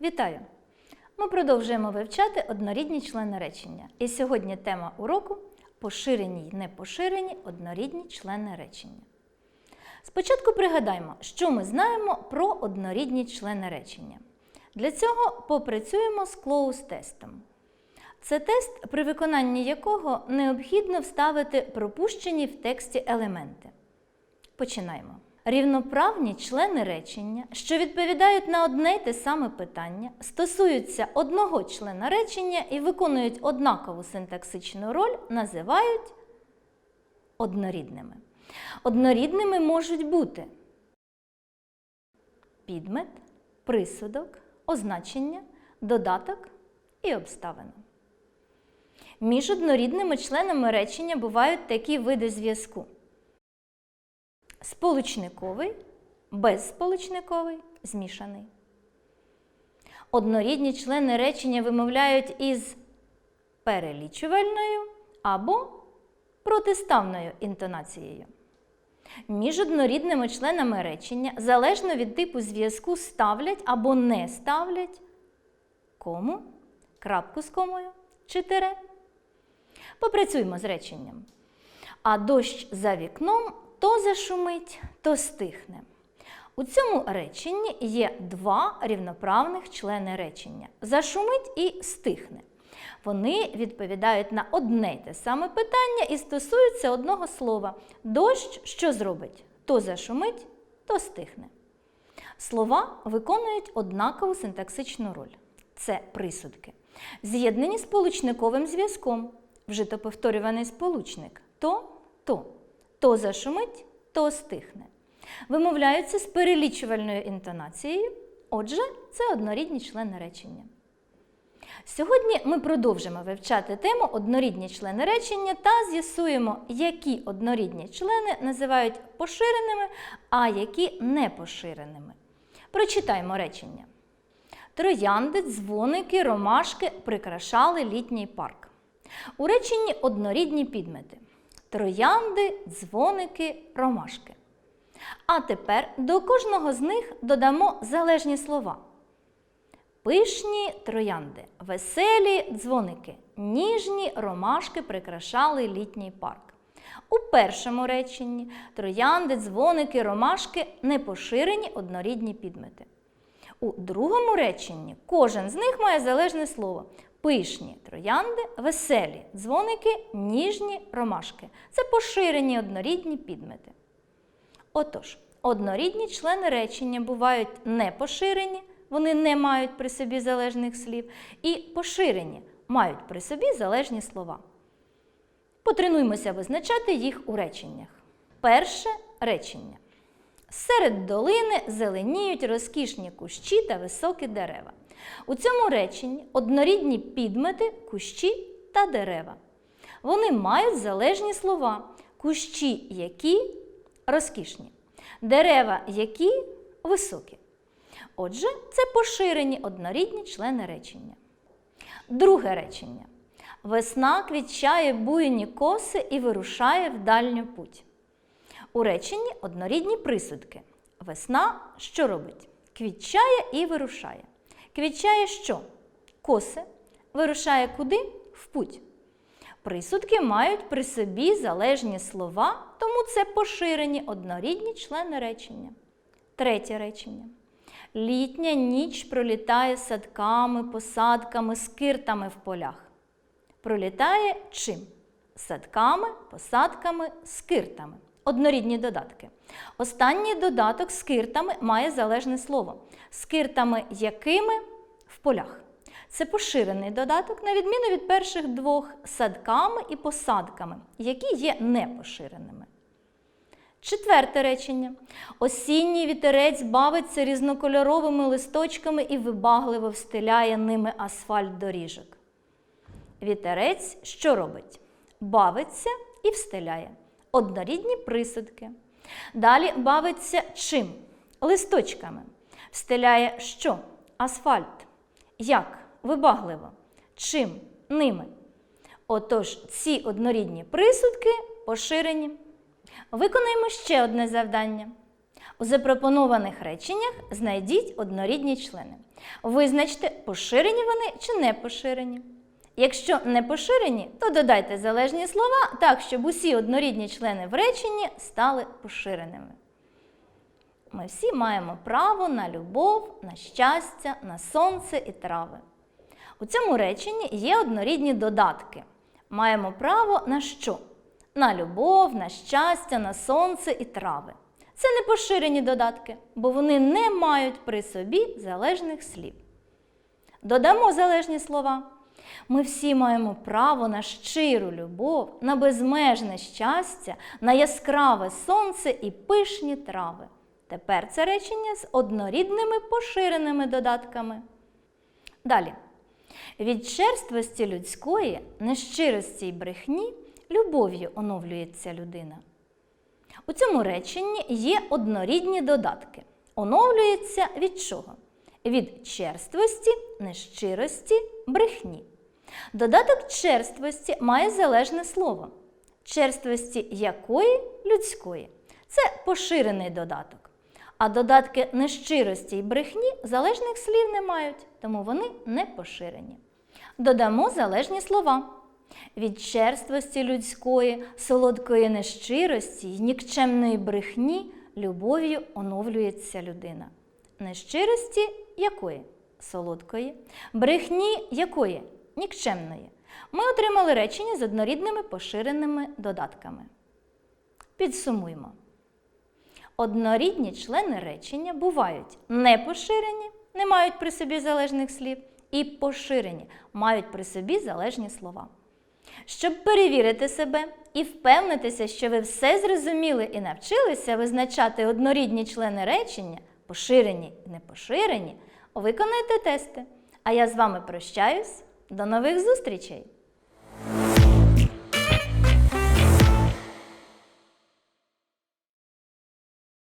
Вітаю! Ми продовжуємо вивчати однорідні члени речення. І сьогодні тема уроку поширені й непоширені однорідні члени речення. Спочатку пригадаймо, що ми знаємо про однорідні члени речення. Для цього попрацюємо з клоуз-тестом. Це тест, при виконанні якого необхідно вставити пропущені в тексті елементи. Починаємо. Рівноправні члени речення, що відповідають на одне й те саме питання, стосуються одного члена речення і виконують однакову синтаксичну роль, називають однорідними. Однорідними можуть бути підмет, присудок, означення, додаток і обставина. Між однорідними членами речення бувають такі види зв'язку: сполучниковий, безсполучниковий, змішаний. Однорідні члени речення вимовляють із перелічувальною або протиставною інтонацією. Між однорідними членами речення, залежно від типу зв'язку, ставлять або не ставлять кому, крапку з комою чи тире. Попрацюємо з реченням. А дощ за вікном то зашумить, то стихне. У цьому реченні є два рівноправних члени речення зашумить і стихне. Вони відповідають на одне й те саме питання і стосуються одного слова. Дощ що зробить? То зашумить, то стихне. Слова виконують однакову синтаксичну роль. Це присудки. З'єднані сполучниковим зв'язком. Вжито повторюваний сполучник то, то, то зашумить, то стихне. Вимовляються з перелічувальною інтонацією, отже, це однорідні члени речення. Сьогодні ми продовжимо вивчати тему однорідні члени речення та з'ясуємо, які однорідні члени називають поширеними, а які непоширеними. Прочитаймо речення. Троянди, дзвоники, ромашки прикрашали літній парк. У реченні однорідні підмети: троянди, дзвоники, ромашки. А тепер до кожного з них додамо залежні слова. Пишні троянди, веселі дзвоники, ніжні ромашки прикрашали літній парк. У першому реченні троянди, дзвоники, ромашки непоширені однорідні підмети. У другому реченні кожен з них має залежне слово. Пишні троянди, веселі дзвоники, ніжні ромашки. Це поширені однорідні підмети. Отож, однорідні члени речення бувають непоширені, вони не мають при собі залежних слів, і поширені мають при собі залежні слова. Потренуймося визначати їх у реченнях. Перше речення. Серед долини зеленіють розкішні кущі та високі дерева. У цьому реченні однорідні підмети, кущі та дерева. Вони мають залежні слова, кущі, які розкішні, дерева, які високі. Отже, це поширені однорідні члени речення. Друге речення. Весна квітчає буйні коси і вирушає в дальню путь. У реченні однорідні присудки. Весна що робить? Квітчає і вирушає. Квітчає що? Коси. Вирушає куди? В путь. Присудки мають при собі залежні слова, тому це поширені однорідні члени речення. Третє речення. Літня ніч пролітає садками, посадками, скиртами в полях. Пролітає чим? Садками, посадками, скиртами. Однорідні додатки. Останній додаток скиртами має залежне слово. Скиртами якими в полях. Це поширений додаток, на відміну від перших двох садками і посадками, які є непоширеними. Четверте речення. Осінній вітерець бавиться різнокольоровими листочками і вибагливо встиляє ними асфальт доріжок. Вітерець що робить? Бавиться і встиляє. Однорідні присудки. Далі бавиться чим? Листочками. Встиляє що? Асфальт. Як? Вибагливо. Чим? Ними. Отож, ці однорідні присудки поширені. Виконаємо ще одне завдання. У запропонованих реченнях знайдіть однорідні члени. Визначте, поширені вони чи не поширені. Якщо не поширені, то додайте залежні слова так, щоб усі однорідні члени в реченні стали поширеними. Ми всі маємо право на любов, на щастя, на сонце і трави. У цьому реченні є однорідні додатки. Маємо право на що? На любов, на щастя, на сонце і трави. Це не поширені додатки, бо вони не мають при собі залежних слів. Додамо залежні слова. Ми всі маємо право на щиру любов, на безмежне щастя, на яскраве сонце і пишні трави. Тепер це речення з однорідними поширеними додатками. Далі. Від черствості людської, нещирості й брехні, любов'ю оновлюється людина. У цьому реченні є однорідні додатки. Оновлюється від чого? Від черствості, нещирості, брехні. Додаток черствості має залежне слово. Черствості якої людської. Це поширений додаток. А додатки нещирості й брехні залежних слів не мають, тому вони не поширені. Додамо залежні слова. Від черствості людської, солодкої нещирості й нікчемної брехні любов'ю оновлюється людина. Нещирості якої? Солодкої, брехні якої? Нікчемної. Ми отримали речення з однорідними поширеними додатками. Підсумуємо. Однорідні члени речення бувають не поширені, не мають при собі залежних слів, і поширені, мають при собі залежні слова. Щоб перевірити себе і впевнитися, що ви все зрозуміли і навчилися визначати однорідні члени речення, поширені і непоширені, виконайте тести. А я з вами прощаюсь. До нових зустрічей!